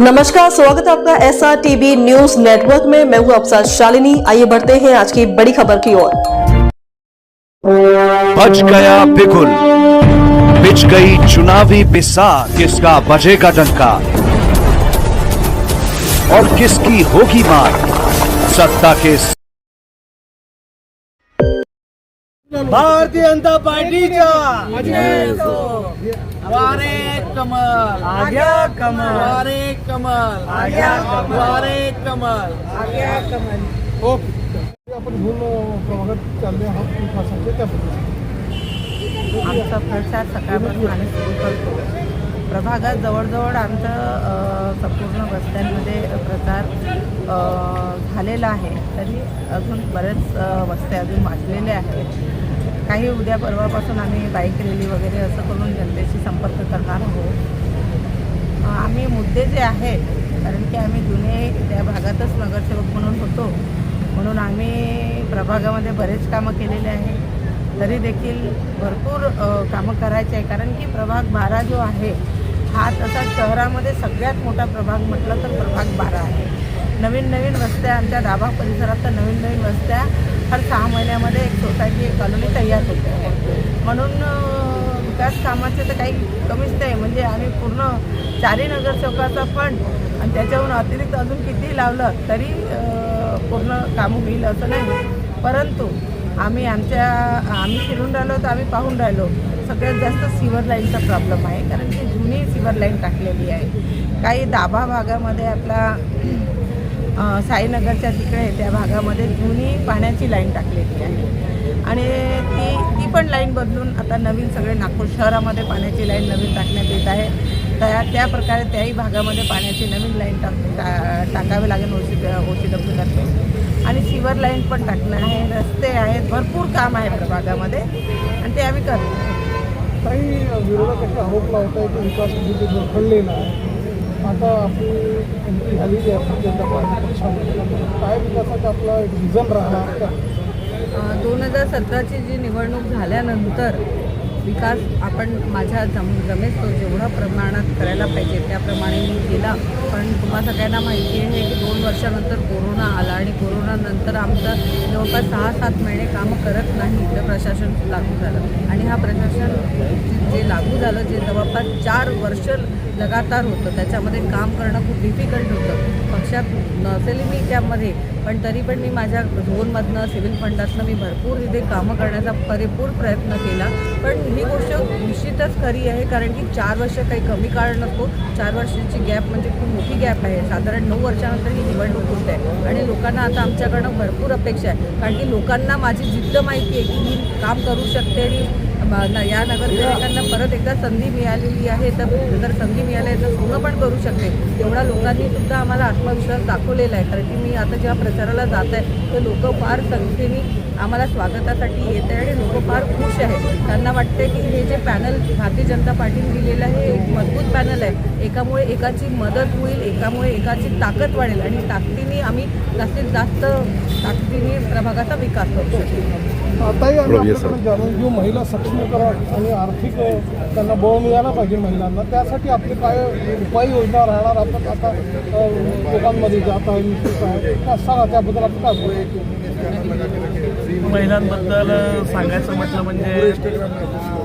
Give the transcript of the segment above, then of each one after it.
नमस्कार स्वागत है आपका S R TV news network में। मैं हूँ आपके साथ शालिनी। आइए बढ़ते हैं आज की बड़ी खबर की ओर। बच गया बिगुल। बिछ गई चुनावी बिसात किसका बजेगा डंका? और किसकी होगी मार? सत्ता के भारतीय जनता पार्टीचा वारे कमल. आग्या कमल. वारे कमल. आग्या कमल. वारे कमल. आग्या कमल. आपण घेऊन प्रभागात चालले आहात विकासाचे त्या आमचा प्रचार सकाळपासून आम्ही सुरू करतो. प्रभागात जवळजवळ आमचं संपूर्ण वस्त्यांमध्ये प्रचार झालेला आहे. तरी अजून बरेच अ, वस्त्या अजून वाचलेल्या आहेत. काही उद्या परवापासून आम्ही बाईक रॅली वगैरे असं करून जनतेशी संपर्क करणार आहोत. आम्ही मुद्दे जे आहेत कारण की आम्ही जुने त्या भागातच नगरसेवक म्हणून होतो. म्हणून आम्ही प्रभागामध्ये बरेच कामं केलेले आहे. तरी देखील भरपूर कामं करायचे आहे. कारण की प्रभाग बारा जो आहे हा तसा शहरामध्ये सगळ्यात मोठा प्रभाग म्हटलं तर प्रभाग बारा आहे. नवीन नवीन वस्त्या आमच्या दाभा परिसरात तर नवीन नवीन वस्त्या हर सहा महिन्यामध्ये एक सोसायटी एक कॉलनी तयार होते. म्हणून विकास कामाचे तर काही कमीच नाही. म्हणजे आम्ही पूर्ण चारही नगरसेवकाचा फंड आणि त्याच्याहून अतिरिक्त अजून किती लावलं तरी पूर्ण काम होईल असं नाही. परंतु आम्ही आमच्या आम्ही फिरून राहिलो तर आम्ही पाहून राहिलो. सगळ्यात जास्त सिवर लाईनचा प्रॉब्लेम आहे. कारण की जुनी सिवर लाईन टाकलेली आहे. काही दाभा भागामध्ये आपला साईनगरच्या तिकडे त्या भागामध्ये जुनी पाण्याची लाईन टाकलेली आहे. आणि ती ती पण लाईन बदलून आता नवीन सगळे नागपूर शहरामध्ये पाण्याची लाईन नवीन टाकण्यात येत आहे. त्या त्या प्रकारे त्याही भागामध्ये पाण्याची नवीन लाईन टाक टा टाकावी लागेल ओशी ओशी डब्ल्यूतर्फे आणि सिवर लाईन पण टाकणं आहे. रस्ते आहेत. भरपूर काम आहे प्रभागामध्ये आणि ते आम्ही करतो. काही विरोधक आरोप लावत आहे की विकास जोखडलेला आहे. आता आपली एंट्री झालेली आहे भारतीय जनता पार्टी काय विकासाचा आपला एक रिझन राहणार का? दोन हजार सतराची जी निवडणूक झाल्यानंतर विकास आपण माझ्या जम जमेस तो जेवढा प्रमाणात करायला पाहिजे त्याप्रमाणे मी केला. पण तुम्हा सगळ्यांना माहिती आहे की दोन वर्षानंतर कोरोना आला आणि कोरोनानंतर आमचं जवळपास सहा सात महिने कामं करत नाही तर प्रशासन लागू झालं. आणि हा प्रशासन जे लागू झालं जे जवळपास चार वर्ष लगातार होतं त्याच्यामध्ये काम करणं खूप डिफिकल्ट होतं. पक्षात नसेल मी त्यामध्ये पण तरी पण मी माझ्या झोनमधनं सिव्हिल फंडातनं मी भरपूर इथे कामं करण्याचा परिपूर प्रयत्न केला. पण ही गोष्ट निश्चितच खरी आहे कारण की चार वर्ष काही कमी काळ नसतो. चार वर्षाची गॅप म्हणजे खूप मोठी गॅप आहे. साधारण नऊ वर्षानंतर ही निवडणूक होत आहे. आणि लोकांना आता आमच्याकडनं भरपूर अपेक्षा आहे. कारण की लोकांना माझी जिद्द माहिती आहे की मी काम करू शकते आणि या नगरसेवकांना परत एकदा संधी मिळालेली आहे तर जर संधी मिळाली आहे तर पूर्ण पण करू शकते. तेवढा लोकांनी सुद्धा आम्हाला आत्मविश्वास दाखवलेला आहे. कारण की मी आता जेव्हा प्रचाराला जात आहे तर लोक फार संख्येने आम्हाला स्वागतासाठी येत आहे आणि लोक फार खुश आहेत. त्यांना वाटते की हे जे पॅनल भारतीय जनता पार्टीने दिलेलं आहे हे एक मजबूत पॅनल आहे. एकामुळे एकाची मदत होईल एकामुळे एकाची ताकद वाढेल आणि ताकदीने आम्ही जास्तीत जास्त ताकदीने प्रभागाचा विकास करू शकतो आताही आम्ही जाणून घेऊ महिला सक्षमीकरण आणि आर्थिक त्यांना बळ मिळायला पाहिजे महिलांना. त्यासाठी आपले काय उपाययोजना राहणार आपण आता लोकांमध्ये जात आहे निश्चित आहे सांगा त्याबद्दल आपण काय बोलू? महिलांबद्दल सांगायचं म्हटलं म्हणजे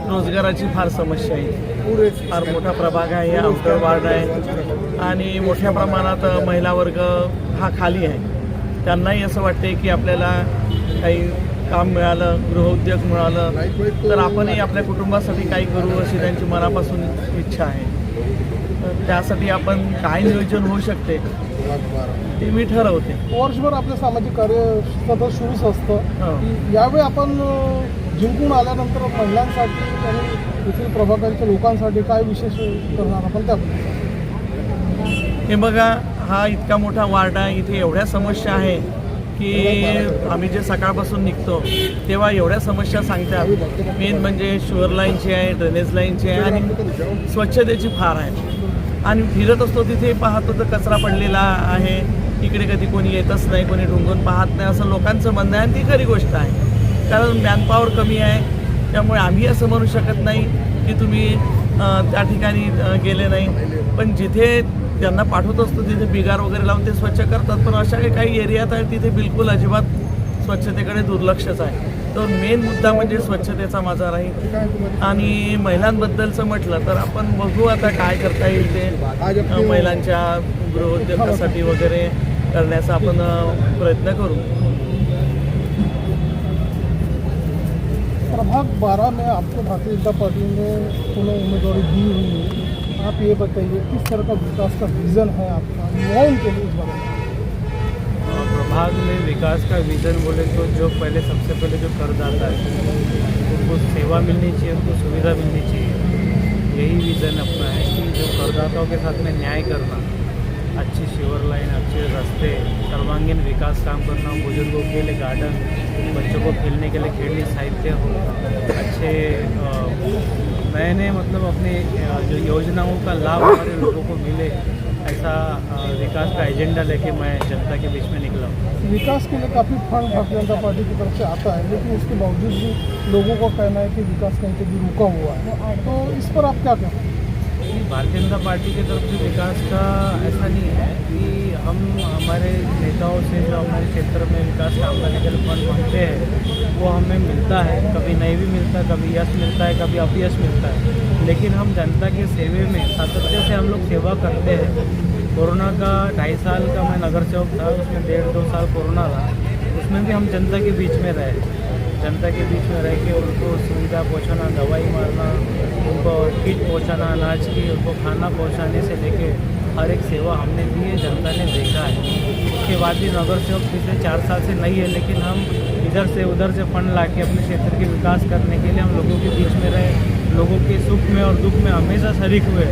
रोजगाराची फार समस्या आहे. फार मोठा प्रभाग आहे आउटर वार्ड आहे. आणि मोठ्या प्रमाणात महिला वर्ग हा खाली आहे. त्यांनाही असं वाटते की आपल्याला काही काम मिळालं गृहउद्योग मिळालं तर आपणही आपल्या कुटुंबासाठी काही करू अशी त्यांची मनापासून इच्छा आहे. तर त्यासाठी आपण काय नियोजन होऊ शकते ते मी ठरवते. वर्षभर आपलं सामाजिक कार्य सतत सुरूच असतं. हो. यावेळी आपण अ, जिंकून आल्यानंतर महिलांसाठी आणि येथील प्रभागांच्या लोकांसाठी काय विशेष करणार आपण त्याबद्दल? हे बघा हा इतका मोठा वार्ड आहे इथे एवढ्या समस्या आहे. की आम्ही जे सकाळपासून निघतो तेव्हा एवढ्या समस्या सांगतात. मेन म्हणजे शुअर लाईनची आहे ड्रेनेज लाईनची आहे आणि स्वच्छतेची फार आहे. आणि फिरत असतो तिथे पाहतो तर कचरा पडलेला आहे. इकडे कधी कोणी येतच नाही कोणी ढुंगून पाहत नाही असं लोकांचं म्हणणं आहे आणि ती खरी गोष्ट आहे. कारण मॅनपॉवर कमी आहे. त्यामुळे आम्ही असं म्हणू शकत नाही की तुम्ही त्या ठिकाणी गेले नाही. पण जिथे त्यांना पाठवत असतो तिथे बिगार वगैरे लावून ते स्वच्छ करतात. पण अशा काही काही एरियात आहेत तिथे बिलकुल अजिबात स्वच्छतेकडे दुर्लक्षच आहे. तर मेन मुद्दा म्हणजे स्वच्छतेचा माझा राहील. आणि महिलांबद्दलचं म्हटलं तर आपण बघू आता काय करता येईल ते महिलांच्या गृहोद्योगासाठी वगैरे करण्याचा आपण प्रयत्न करू. प्रभाग बारह में आपको भारतीय जनता पार्टी ने पुनः उम्मीदवारी दी हुई है। आप ये बताइए, किस तरह का विकास का विजन है आपका युवाओं के लिए में? प्रभाग में विकास का विज़न बोले तो जो पहले सबसे पहले जो करदाता है, उनको सेवा मिलनी चाहिए, उनको सुविधा मिलनी चाहिए। यही विज़न अपना है कि जो करदाताओं के साथ में न्याय करना, अच्छी शिवर लाइन अच्छे रास्ते, सर्वांगीण विकास काम करना, बुज़ुर्गों के लिए गार्डन बच्चों को खेलने के लिए खेलने, साहित्य हो, अच्छे नए मतलब अपने जो योजनाओं का लाभ हमारे लोगों को मिले, ऐसा विकास का एजेंडा लेके मैं जनता के बीच में निकला विकास के लिए काफ़ी फंड भारतीय जनता पार्टी की तरफ़ से आता है, लेकिन उसके बावजूद भी लोगों का कहना है कि विकास कहीं पे भी रुका हुआ है। तो इस पर आप क्या कहते हैं? भारतीय जनता पार्टी की तरफ़ से विकास का ऐसा नहीं है कि हम हमारे नेताओं से जो हमारे क्षेत्र में विकास काम करने के लिए फंड मांगते हैं, वो हमें मिलता है। कभी नहीं भी मिलता, कभी यश मिलता है, कभी अपयश मिलता है। लेकिन हम जनता के सेवे में, सातत्य से हम लोग सेवा करते हैं। कोरोना का ढाई साल का मैं नगर सेवक था, उसमें डेढ़ दो साल कोरोना था उसमें भी हम जनता के बीच में रहे। जनता के बीच में रह के उनको सुविधा पहुंचाना, दवाई मारना, उनको किट पहुंचाना, अनाज की, उनको खाना पहुँचाने से लेके हर एक सेवा हमने दी है, जनता ने देखा है। उसके बाद भी नगर सेवक पिछले चार साल से नहीं है, लेकिन हम इधर से उधर से फंड ला के अपने क्षेत्र के विकास करने के लिए हम लोगों के बीच में रहे। लोगों के सुख में और दुख में हमेशा शरीक हुए।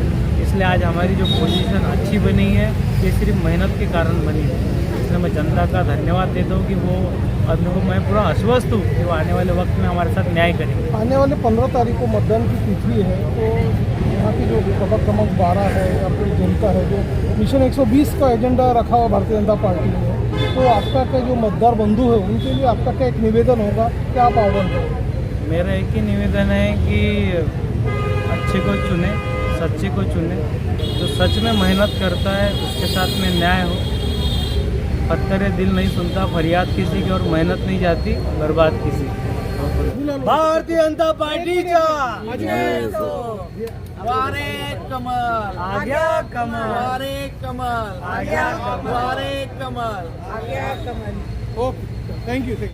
इसलिए आज हमारी जो पोजीशन अच्छी बनी है, ये सिर्फ़ मेहनत के कारण बनी है। इसलिए मैं जनता का धन्यवाद देता हूँ कि वो आदमी को मैं पूरा आश्वस्त हूँ कि वो आने वाले वक्त में हमारे साथ न्याय करेंगे। आने वाले पंद्रह तारीख को मतदान की तिथि है तो यहाँ की जो प्रभाग क्रमांक बारह है या फिर जनता है जो मिशन 120 का एजेंडा रखा हुआ भारतीय जनता पार्टी ने तो आपका क्या जो मतदार बंधु है उनके लिए आपका क्या एक निवेदन होगा? क्या आप आह्वान करोगे? मेरा एक ही निवेदन है कि अच्छे को चुने सच्चे को चुने। जो सच में मेहनत करता है उसके साथ में न्याय हो। पत्थर दिल नहीं सुनता फरियाद किसी की और मेहनत नहीं जाती बर्बाद किसी भारतीय जनता पार्टीचा वारे कमल। आग्या कमल। वारे कमल। आग्या कमल। वारे कमल। Okay thank you thank you